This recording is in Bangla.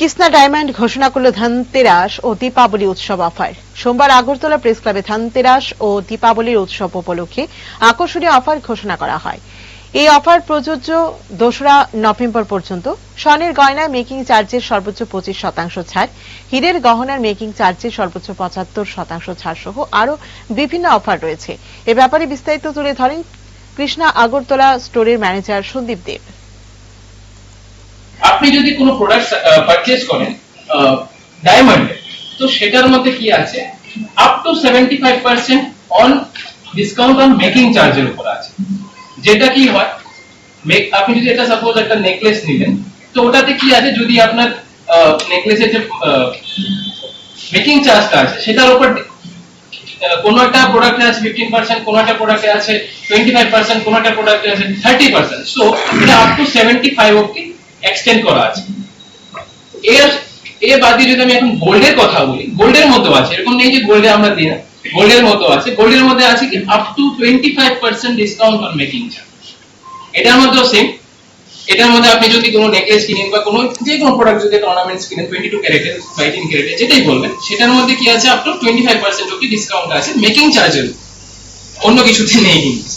কৃষ্ণা ডায়মন্ড ঘোষণা করল ধনতেরাস ও দীপাবলি উৎসব অফার। সোমবার আগরতলা প্রেস ক্লাবে ধনতেরাস ও দীপাবলির উৎসব উপলক্ষে আকর্ষণীয় অফার ঘোষণা করা হয়। এই অফার প্রযোজ্য দোসরা নভেম্বর পর্যন্ত। স্বর্ণের গয়নায় মেকিং চার্জের সর্বোচ্চ পঁচিশ শতাংশ ছাড়, হীরের গহনার মেকিং চার্জের সর্বোচ্চ পঁচাত্তর শতাংশ ছাড় সহ আরও বিভিন্ন অফার রয়েছে। এ ব্যাপারে বিস্তারিত তুলে ধরেন কৃষ্ণা আগরতলা স্টোরের ম্যানেজার সন্দীপ দেব। আপনি যদি কোনো প্রোডাক্ট পারচেজ করেন ডায়মন্ড তো সেটার মধ্যে কি আছে? Up to seventy five percent on discount on making চার্জের উপর আছে। যেটা কি হয়? আপনি যদি এটা সাপোজ একটা নেকলেস নিলেন, তো ওটাতে কি আছে? যদি আপনার নেকলেসের যে মেকিং চার্জটা আছে, সেটার উপর কোনো একটা প্রোডাক্টে আছে ফিফটিন পার্সেন্ট কোনো একটা প্রোডাক্টে আছে টোয়েন্টি ফাইভ পার্সেন্ট কোনো একটা প্রোডাক্টে আছে থার্টি পার্সেন্ট সো এটা আপ টু সেভেন্টি ফাইভ অব্দি এক্সটেন্ড করা আছে। এর এ বাদে যদি আমি এখন গোল্ডের কথা বলি, গোল্ডের মতো আছে, এরকম নেই যে গোল্ডে আমরা দিই না। গোল্ডের মতো আছে। গোল্ডের মধ্যে আছে কি? Up to twenty five percent discount on making charge এটার মধ্যেও সেম এটার মধ্যে আপনি যদি কোনো নেকলেস কিনেন বা কোনো যে কোনো প্রোডাক্ট যদি অর্নামেন্টস কিনেন টোয়েন্টি টু ক্যারেটের বা ক্যারেটের যেটাই বলবেন, সেটার মধ্যে কি আছে? Up to twenty five percent অব্দি ডিসকাউন্ট আছে মেকিং চার্জের অন্য কিছুতে নেই কিন্তু।